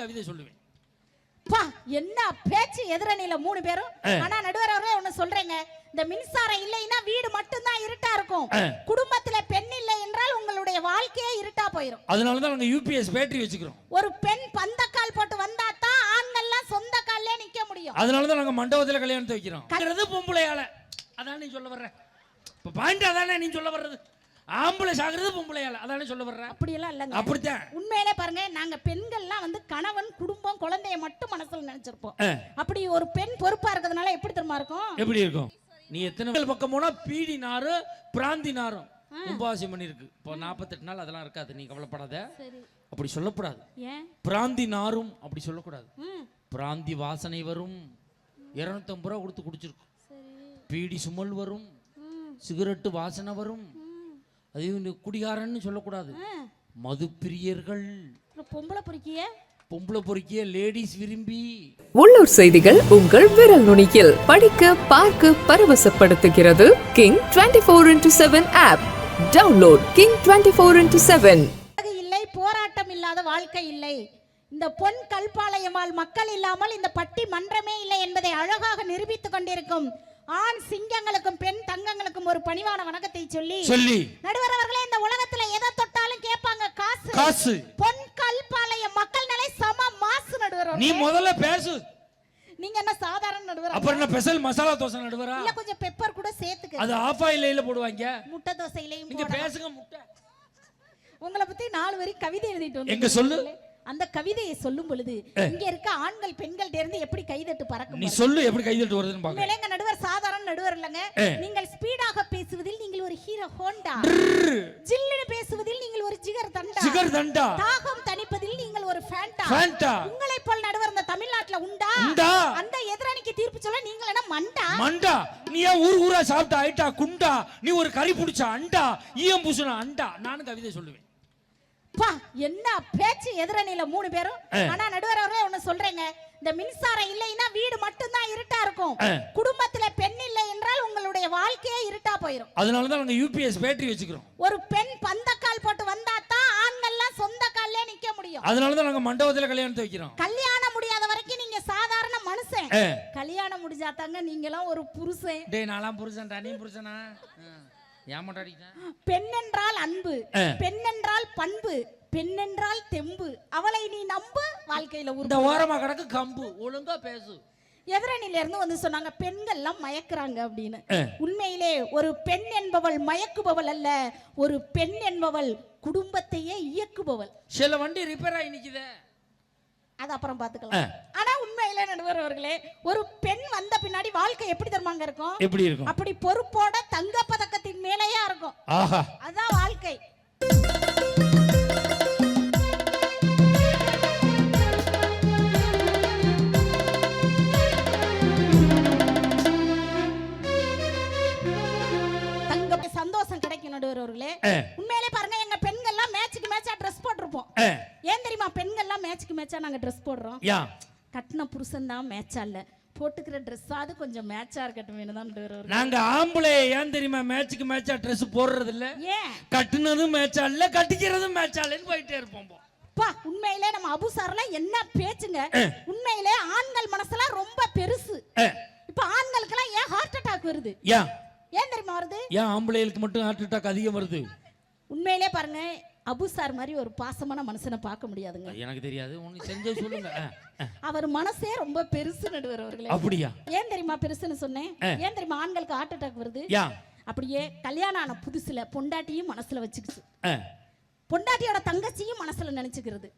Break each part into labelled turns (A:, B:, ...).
A: கவிதை சொல்லுவேன்.
B: பா என்ன பேச்சு எதிரணியில மூணு பேரும். ஆனா நடுவர் அவர்களே ஒண்ணு சொல்றேங்க. இந்த மின்சாரம் இல்லைன்னா வீடு மட்டும்தான் இருட்டா இருக்கும். குடும்பத்துல பெண் இல்லை என்றால் உங்களுடைய வாழ்க்கையே இருட்டா போயிடும்
A: அதனால தான் நாங்கள் யூபிஎஸ் பேட்டரி வச்சுக்கிறோம்.
B: ஒரு பெண் பந்தக்கால் போட்டு வந்தா தான் ஆண்கள்லாம் சொந்த கால்லே நிக்க முடியும்.
A: அதனால தான் நாங்கள் மண்டபத்தில் கல்யாணத்தை வைக்கிறோம். பொம்பளையால. அதான் நீ சொல்ல வர்ற? இப்போ பாயிண்ட் அதானே நீ சொல்ல வர்றது? ஆம்பளை சாகிறது பொம்பளையால. அதானே சொல்ல வர்ற?
B: அப்படியெல்லாம் இல்லைங்க.
A: அப்படித்தான்.
B: உண்மையிலே பாருங்க நாங்க பெண்கள்லாம் வந்து கணவன் குடும்பம் குழந்தைய மட்டும் மனசுல நினைச்சிருப்போம். அப்படி ஒரு பெண் பொறுப்பா இருக்கிறதுனால எப்படி தெரியுமா இருக்கும்?
A: எப்படி இருக்கும்? நீ எத்தனை பக்கம் போனா பீடி நாரும் பிராந்தி நாரும் கும்பாசி மணி இருக்கு இப்போ நாற்பத்தெட்டு நாள் அதெல்லாம் இருக்காது நீ கவலைப்படாத. அப்படி சொல்லக்கூடாது. பிராந்தி நாரும் அப்படி சொல்லக்கூடாது. பிராந்தி வாசனை வரும். இரநூத்தம்பது ரூபா கொடுத்து குடிச்சிருக்கும்.
B: சரி.
A: பீடி சுமல் வரும். சிகரெட்டு வாசனை வரும். நீ குடிகாரன்னு சொல்லக்கூடாது. மது பிரியர்கள்
B: பொம்பளை பொறுக்கிய?
A: பொம்பளை பொறுக்கிய லேடிஸ் விரும்பி.
C: உள்ளூர் செய்திகள் உங்கள் விரல் நுனியில். படிக்க பார்க்க பரவசப்படுத்துகிறது king twenty four into seven app download king twenty four into seven
B: அது இல்லை போராட்டம் இல்லாத வாழ்க்கை இல்லை. இந்த பொன் கல்பாளையமால் மக்கள் இல்லாமல் இந்த பட்டி மன்றமே இல்லை என்பதை அழகாக நிரூபித்துக் கொண்டிருக்கும் ஆண் சிங்கங்களுக்கும் பெண் தங்கங்களுக்கும் ஒரு பணிவான வணக்கத்தை சொல்லி
A: சொல்லி.
B: நடுவர் அவர்களே இந்த உலகத்துல எதை தொட்டாலும் கேட்பாங்க காசு.
A: காசு.
B: பொன் கல்பாளையம் மக்கள் நிலை சம மாசு நடுவர்
A: நீ. முதல்ல பேசு.
B: நீங்க என்ன சாதாரண நடுவர்?
A: அப்புறம் என்ன ஸ்பெஷல் மசாலா தோசை நடுவரா?
B: இல்ல கொஞ்சம் பெப்பர் கூட சேர்த்துக்க.
A: அது ஆஃப் ஆயில போடுவாங்க.
B: முட்டை தோசையிலையும்
A: நீங்க. பேசுங்க முட்டை.
B: உங்களை பத்தி நாலு வரி கவிதை எழுதிட்டு வந்து
A: எங்க சொல்லு.
B: அந்த கவிதையை சொல்லும் பொழுது இங்க இருக்க ஆண்கள் பெண்கள் இருந்து எப்படி கைதட்டு பறக்கும்
A: நீ சொல்லு எப்படி கைதட்டு வருதுன்னு பாக்க
B: எங்க நடுவர் சாதாரண நடுவர் இல்லங்க. நீங்கள் ஸ்பீடாக பேசுவதில் நீங்கள் ஒரு ஹீரோ ஹோண்டா. ஜில்லுன்னு பேசுவதில் நீங்கள் ஒரு ஜிகர் தண்டா.
A: சிகர் தண்டா.
B: தாகம் தணிப்பதில் நீங்கள் ஒரு ஃபேண்டா.
A: ஃபேண்டா.
B: உங்களை போல் நடுவர் இந்த தமிழ்நாட்டுல உண்டா?
A: உண்டா?
B: அந்த எதிரணிக்கு தீர்ப்பு சொல்ல நீங்கள் என்ன மண்டா?
A: மண்டா. நீ ஏன் ஊர் ஊரா சாப்பிட்ட ஆயிட்டா குண்டா? நீ ஒரு கறி பிடிச்ச அண்டா? ஈயம் பூசுன அண்டா? நானும் கவிதை சொல்லுவேன்.
B: பா என்ன பேச்சு எதிரணியில மூணு பேரும். ஆனா நடுவர் அவர்களே ஒண்ணு சொல்றேங்க. இந்த மின்சாரம் இல்லைன்னா வீடு மட்டும்தான் இருட்டா இருக்கும். குடும்பத்துல பெண் இல்லை என்றால் உங்களுடைய வாழ்க்கையே இருட்டா போயிடும்
A: அதனால தான் நாங்கள் யூபிஎஸ் பேட்டரி வச்சுக்கிறோம்.
B: ஒரு பெண் பந்தக்கால் போட்டு வந்தா தான் ஆண்கள்லாம் சொந்த கால்லே நிக்க முடியும்.
A: அதனால தான் நாங்கள் மண்டபத்தில் கல்யாணத்தை வைக்கிறோம்.
B: கல்யாணம் முடியாத வரைக்கும் நீங்க சாதாரண மனுஷன். கல்யாணம் முடிஞ்சா தாங்க நீங்களாம் ஒரு புருஷன்.
A: டேய் நான்லாம் புருஷன்டா. நீ புருஷனா? ஏமாட்டா அடிக்கிறேன்
B: பெண் என்றால் அன்பு
A: ஆ.
B: பெண் என்றால் பண்பு பெண் என்றால் தெம்பு. அவளை நீ நம்பு வாழ்க்கையில
A: இந்த ஓரமா கிடக்கு கம்பு. ஒழுங்கா பேசு.
B: எதிரணில இருந்து வந்து சொன்னாங்க பெண்கள்லாம் மயக்குறாங்க அப்படின்னு. உண்மையிலே ஒரு பெண் என்பவள் மயக்குபவள் அல்ல ஒரு பெண் என்பவள் குடும்பத்தையே இயக்குபவள்.
A: சில வண்டி ரிப்பேர் ஆகி நிக்குதே.
B: அது அப்புறம் பாத்துக்கலாம் ஆனா உண்மையிலே நடுவர் அவர்களே ஒரு பெண் வந்த பின்னாடி வாழ்க்கை எப்படி தருமாங்க இருக்கும்?
A: எப்படி இருக்கும்?
B: அப்படி பொறுப்போட தங்க பதக்கத்தின் மேலேயே இருக்கும்.
A: ஆஹா.
B: அதான் வாழ்க்கை. சந்தோஷம் கிடைக்கும் நடுவர் அவர்களே. உண்மையிலே பாருங்க எங்க பெண்கள்லாம் மேட்சுக்கு மேட்சா ட்ரெஸ் போட்டிருப்போம். ஏன் தெரியுமா? பெண்கள்லாம் மேட்சுக்கு மேட்சா நாங்க ட்ரெஸ் போடுறோம்.
A: யா.
B: கட்டின புருஷன் தான் மேட்சா இல்ல. போட்டுக்கிற ட்ரெஸ்ஸாவது கொஞ்சம் மேட்சா இருக்கட்டும் தான்.
A: நாங்க ஆம்பளை ஏன் தெரியுமா மேட்சுக்கு மேட்சா ட்ரெஸ் போடுறது இல்ல?
B: ஏன்?
A: கட்டுனதும் மேட்சா இல்ல கட்டிக்கிறதும் மேட்சா இல்லன்னு போயிட்டே இருப்போம் போ.
B: பா உண்மையிலே நம்ம அபுசார்ல என்ன பேச்சுங்க? உண்மையிலே ஆண்கள் மனசுலாம் ரொம்ப பெருசு. இப்ப ஆண்களுக்கெல்லாம் ஏன் ஹார்ட் அட்டாக் வருது?
A: யா.
B: ஏன் தெரியுமா வருது?
A: ஏன் ஆம்பளைகளுக்கு மட்டும் ஹார்ட் அட்டாக் அதிகம் வருது?
B: உண்மையிலே பாருங்க அபுசார் மாதிரி ஒரு பாசமான மனுஷனை பார்க்க முடியாதுங்க.
A: எனக்கு தெரியாது. உனக்கு செஞ்சே சொல்லுங்க.
B: அவர் மனசே ரொம்ப பெருசு நடுவர் அவர்களே
A: அப்படியா?
B: ஏன் தெரியுமா பெருசுன்னு சொன்னேன்? ஏன் தெரியுமா ஆண்களுக்கு ஹார்ட் அட்டாக் வருது? அப்படியே கல்யாணம் ஆன புதுசுல பொண்டாட்டியும் மனசுல வச்சுக்கிச்சு. பொண்டாட்டியோட தங்கச்சியும் மனசுல நினைச்சுக்கிறது.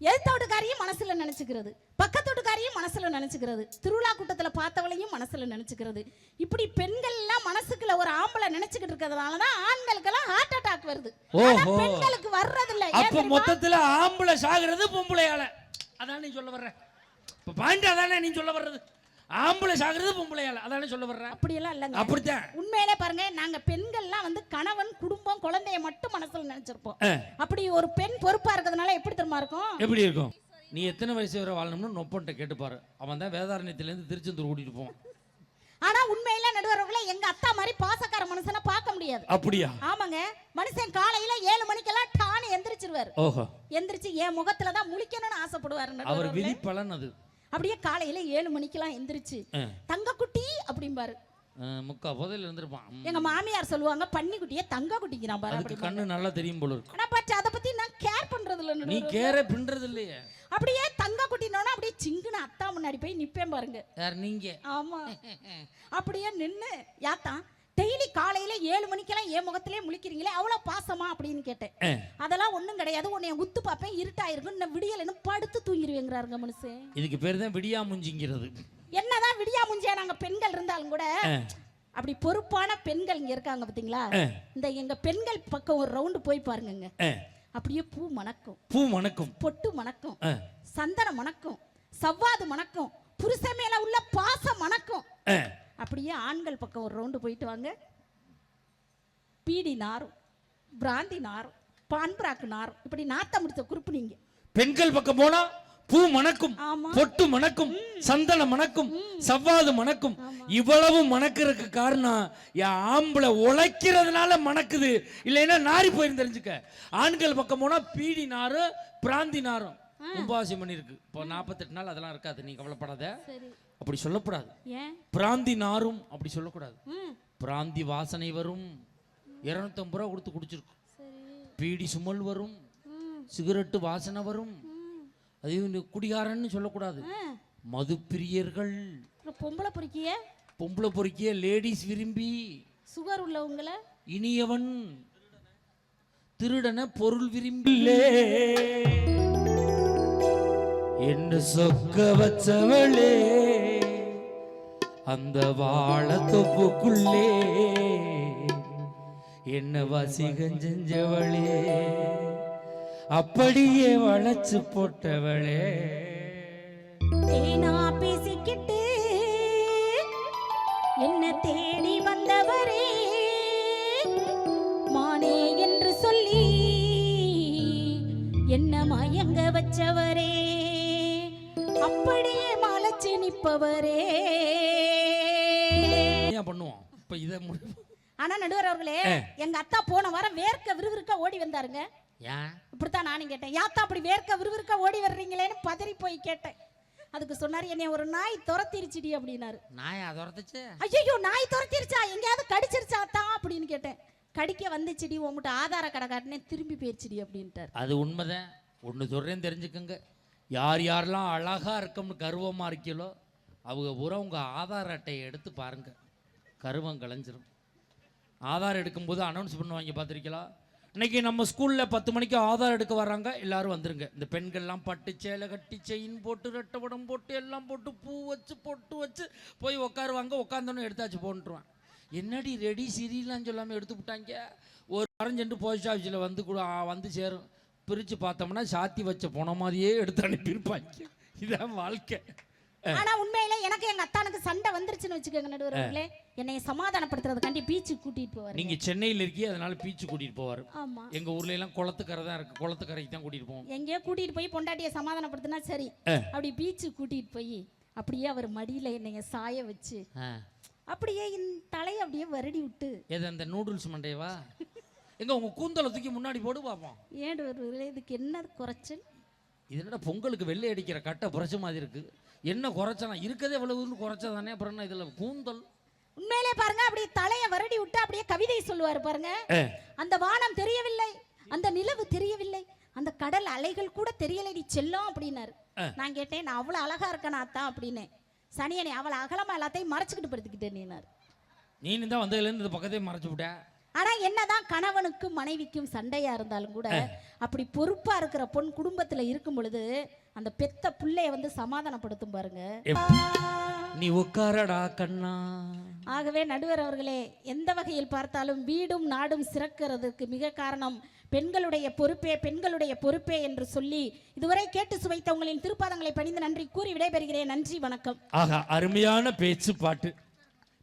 B: எழுத்த வீட்டுக்காரையும் மனசுல நினைச்சுக்கிறது. பக்கத்து வீட்டுக்காரையும் மனசுல நினைச்சுக்கிறது. திருவிழா கூட்டத்துல பார்த்தவளையும் மனசுல நினைச்சுக்கிறது. இப்படி பெண்கள் மனசுக்குள்ள ஒரு ஆம்பளை நினைச்சுக்கிட்டு இருக்கிறதுனால தான் ஆண்களுக்கெல்லாம் ஹார்ட் அட்டாக் வருது. ஆனா
A: ஓஹோ.
B: பெண்களுக்கு வர்றது இல்ல ஏன்
A: அப்ப
B: தெரியுமா?
A: மொத்தத்துல ஆம்பளை சாகுறது பொம்பளையால. அதான் நீ சொல்ல வர்ற. இப்ப பாயிண்ட் அதானே நீ சொல்ல வர்றது? ஆம்பளை சாகுறது பொம்பளையால. அதானே சொல்ல வர்ற?
B: அப்படியெல்லாம் இல்லைங்க.
A: அப்படித்தான்.
B: உண்மையிலே பாருங்க நாங்க பெண்கள்லாம் வந்து கணவன் குடும்பம் குழந்தைய மட்டும் மனசுல நினைச்சிருப்போம்.
A: ஆ.
B: அப்படி ஒரு பெண் பொறுப்பா இருக்கிறதுனால எப்படி தெரியுமா இருக்கும்?
A: எப்படி இருக்கும்? நீ எத்தனை வயசு வரை வாழணும்னு நொப்பன்ட்ட கேட்டுப்பாரு. அவன் தான் வேதாரண்யத்திலேருந்து திருச்செந்தூர் கூட்டிட்டு போவான்.
B: ஆனா உண்மையில நடுவர்களே எங்க அத்தா மாதிரி பாசக்கார மனுஷனை பார்க்க முடியாது.
A: அப்படியா?
B: ஆமாங்க. மனுஷன் காலையில ஏழு மணிக்கெல்லாம் டான்னு எந்திரிச்சிருவாரு.
A: ஓஹோ.
B: எந்திரிச்சு என் முகத்துல தான் முழிக்கணும்னு ஆசைப்படுவாரு
A: அவர்
B: நடுவர்களே.
A: விதி பலன் அது.
B: அப்படியே காலையில ஏழு மணிக்கெல்லாம் எந்திரிச்சு
A: ஆ.
B: தங்கக்குட்டி அப்படிம்பாரு.
A: முக்கா புதையில இருந்திருப்பான்.
B: எங்க மாமியார் சொல்லுவாங்க பன்னிக்குட்டியே தங்க குட்டிக்கிறான் பாரு. அப்படி
A: கண்ணு நல்லா தெரியும் போல இருக்கு.
B: ஆனா பட் அதை பத்தி நான் கேர் பண்றது இல்ல
A: நீ. கேர பின்றது இல்லையே
B: அப்படியே தங்க குட்டினோட அப்படியே சிங்குன அத்தா முன்னாடி போய் நிப்பேன் பாருங்க.
A: யார் நீங்க?
B: ஆமா. அப்படியே நின்னு யாத்தா டெய்லி காலையில ஏழு மணிக்கெல்லாம் என் முகத்திலே முழிக்கிறீங்களே அவ்வளவு பாசமா? அப்படின்னு கேட்டேன். அதெல்லாம் ஒண்ணும் கிடையாது. உன்னை உத்து பார்ப்பேன் இருட்டாயிருக்கும். இன்னும் விடியலைன்னு படுத்து தூங்கிருவேங்கிறாருங்க மனுஷன்
A: இதுக்கு பேர் தான் விடியா முஞ்சிங்கிறது
B: என்னதான் விடியா முஞ்சியா நாங்க பெண்கள் இருந்தாலும் கூட. அப்படி பொறுப்பான பெண்கள் இங்க இருக்காங்க பாத்தீங்களா. இந்த எங்க பெண்கள் பக்கம் ஒரு ரவுண்டு போய் பாருங்கங்க.
A: ஆ.
B: அப்படியே பூ மணக்கும்.
A: பூ மணக்கும்.
B: பொட்டு மணக்கும்.
A: ஆ.
B: சந்தனம் மணக்கும். சவ்வாது மணக்கும். புருஷன் மேல உள்ள பாசம் மணக்கும். அப்படியே ஆண்கள் பக்கம் ஒரு ரவுண்டு போயிட்டு வாங்க. பீடி நாரும் பிராந்தி நாரும் பான்பராக்கு நாரும். இப்படி நாத்தம் முடிச்ச குறிப்பு நீங்க.
A: பெண்கள் பக்கம் போனா பூ மணக்கும். பொட்டு மணக்கும் சந்தனம் மணக்கும் சவ்வாது மணக்கும். இவ்வளவு மணக்கிறதுக்கு காரணம் என் ஆம்பளை உழைக்கிறதுனால மணக்குது. இல்லைன்னா நாரி போயிருந்து தெரிஞ்சுக்க. ஆண்கள் பக்கம் போனா பீடி நாரும் பிராந்தி நாரும் உபவாசம் பண்ணிருக்கு இப்போ நாற்பத்தெட்டு நாள் அதெல்லாம் இருக்காது நீ கவலைப்படாத. அப்படி சொல்லக்கூடாது. பிராந்தி நாரும் அப்படி சொல்லக்கூடாது. பிராந்தி வாசனை வரும். இரநூத்தம்பது ரூபா கொடுத்து குடிச்சிருக்கும்.
B: சரி.
A: பீடி சுமல் வரும். சிகரெட்டு வாசனை வரும். இந்த குடிகாரன்னு சொல்லக்கூடாது. மது பிரியர்கள்
B: பொம்பளை பொறுக்கிய?
A: பொம்பளை பொறுக்கிய லேடிஸ் விரும்பி.
B: சுகர் உள்ளவங்கள?
A: இனியவன். திருடன பொருள் விரும்பி. என்ன சொக்க வச்சவளே? அந்த வாழ தொப்புக்குள்ளே. என்ன வசிகம் செஞ்சவளே? அப்படியே வளைச்சு போட்டவளே.
B: தேனா பேசிக்கிட்டு என்ன தேடி வந்தவரே? மானே என்று சொல்லி என்ன மயங்க வச்சவரே? அப்படியே மலைச்சு நிப்பவரே
A: ஏன் பண்ணுவோம்? இப்ப இதை முடி-
B: ஆனா நடுவர் அவர்களே எங்க அத்தா போன வாரம் வேர்க்க விறுவிறுக்க ஓடி வந்தாருங்க. இப்படித்தான் நானும் கேட்டேன். யாத்தா அப்படி வேர்க்க விறுவிறுக்க ஓடி வர்றீங்களேன்னு பதறி போய் கேட்டேன். அதுக்கு சொன்னாரு என்னை ஒரு நாய் துரத்திருச்சுடி அப்படின்னாரு.
A: நாயா துரத்துச்சு?
B: ஐயோ நாய் துரத்திருச்சா? எங்கேயாவது கடிச்சிருச்சா தான் அப்படின்னு கேட்டேன். கடிக்க வந்துச்சுடி உங்ககிட்ட ஆதார கடை காட்டினே திரும்பி போயிருச்சுடி அப்படின்ட்டார்.
A: அது உண்மைதான். ஒன்று சொல்கிறேன்னு தெரிஞ்சுக்கோங்க. யார் யாரெல்லாம் அழகா இருக்கம்னு கர்வமாக இருக்கீங்களோ அவங்க பூரா உங்கள் ஆதார் அட்டையை எடுத்து பாருங்க. கருவம் கலைஞ்சிரும். ஆதார் எடுக்கும்போது அனௌன்ஸ் பண்ணுவாங்க பார்த்துருக்கீங்களா? இன்னைக்கு நம்ம ஸ்கூலில் பத்து மணிக்கு ஆதார் எடுக்க வர்றாங்க. எல்லாரும் வந்துருங்க. இந்த பெண்கள்லாம் பட்டு சேலை கட்டி செயின் போட்டு ரெட்டப்படம் போட்டு எல்லாம் போட்டு பூ வச்சு பொட்டு வச்சு போய் உட்காருவாங்க உட்காந்தோன்னு எடுத்தாச்சு போன்ட்டுருவான் என்னடி ரெடி சிரிலாம் சொல்லாமல் எடுத்து விட்டாங்க? ஒரு வாரம் சென்று போஸ்ட் ஆஃபீஸில் வந்து கூட வந்து சேரும். பிரித்து பார்த்தோம்னா சாத்தி வச்ச போன மாதிரியே எடுத்து அனுப்பியிருப்பாங்க. இதான் வாழ்க்கை.
B: ஆனா உண்மையில எனக்கு எங்க அத்தானுக்கு சண்டை வந்துருச்சுன்னு வச்சுக்கோங்க நடுவர் அவர்களே. என்னை சமாதானப்படுத்துறதுக்காண்டி பீச்சுக்கு கூட்டிட்டு போவாரு.
A: நீங்கள் சென்னையில் இருக்கீங்க அதனால பீச்சு கூட்டிகிட்டு போவார்.
B: ஆமா.
A: எங்கள் ஊர்ல எல்லாம் குளத்துக்கரை தான் இருக்குது குளத்துக்கரைக்கு தான் கூட்டிகிட்டு போவோம்.
B: எங்கேயோ கூட்டிட்டு போய் பொண்டாட்டியை சமாதானப்படுத்தினா சரி. அப்படி பீச்சுக்கு கூட்டிட்டு போய் அப்படியே அவர் மடியில என்னைய சாய வச்சு அப்படியே இந்த தலையை அப்படியே வருடி விட்டு.
A: எது அந்த நூடுல்ஸ் மண்டையவா? எங்க உங்க கூந்தலை தூக்கி முன்னாடி போடு பார்ப்போம்
B: ஏடு ஒரு இதுக்கு என்ன குறைச்சல்?
A: இது என்னடா பொங்கலுக்கு வெள்ளை அடிக்கிற கட்டை புரட்ச மாதிரி இருக்கு? என்ன குறைச்சனா? இருக்கதே எவ்வளவுன்னு குறைச்சா தானே அப்புறம் என்ன இதுல கூந்தல்?
B: உண்மையிலே பாருங்க அப்படியே தலையை வருடி விட்டு அப்படியே கவிதை சொல்லுவாரு பாருங்க. அந்த வானம் தெரியவில்லை அந்த நிலவு தெரியவில்லை அந்த கடல் அலைகள் கூட தெரியலடி செல்லம் அப்படின்னாரு. நான் கேட்டேன் நான் அவ்வளவு அழகா இருக்கேனா அத்தான் அப்படின்னு. சனியனை அவளை அகலமா எல்லாத்தையும் மறைச்சுக்கிட்டு படுத்துக்கிட்டேன் நீனார்.
A: நீ தான் வந்ததுலேருந்து இந்த பக்கத்தையும் மறைச்சு விட்ட.
B: ஆனா என்னதான் கணவனுக்கும் மனைவிக்கும் சண்டையா இருந்தாலும் கூட அப்படி பொறுப்பா இருக்கிற பொன் குடும்பத்துல இருக்கும் பொழுது அந்த பெத்த புள்ளைய வந்து சமாதானப்படுத்தும் பாருங்க.
A: நீ உட்காரடா கண்ணா.
B: ஆகவே நடுவர் அவர்களே எந்த வகையில் பார்த்தாலும் வீடும் நாடும் சிறக்கிறதுக்கு மிக காரணம் பெண்களுடைய பொறுப்பே பெண்களுடைய பொறுப்பே என்று சொல்லி இதுவரை கேட்டு சுவைத்த உங்களின் திருப்பாதங்களை பணிந்து நன்றி கூறி விடைபெறுகிறேன். நன்றி வணக்கம்.
A: ஆகா அருமையான பேச்சு பாட்டு.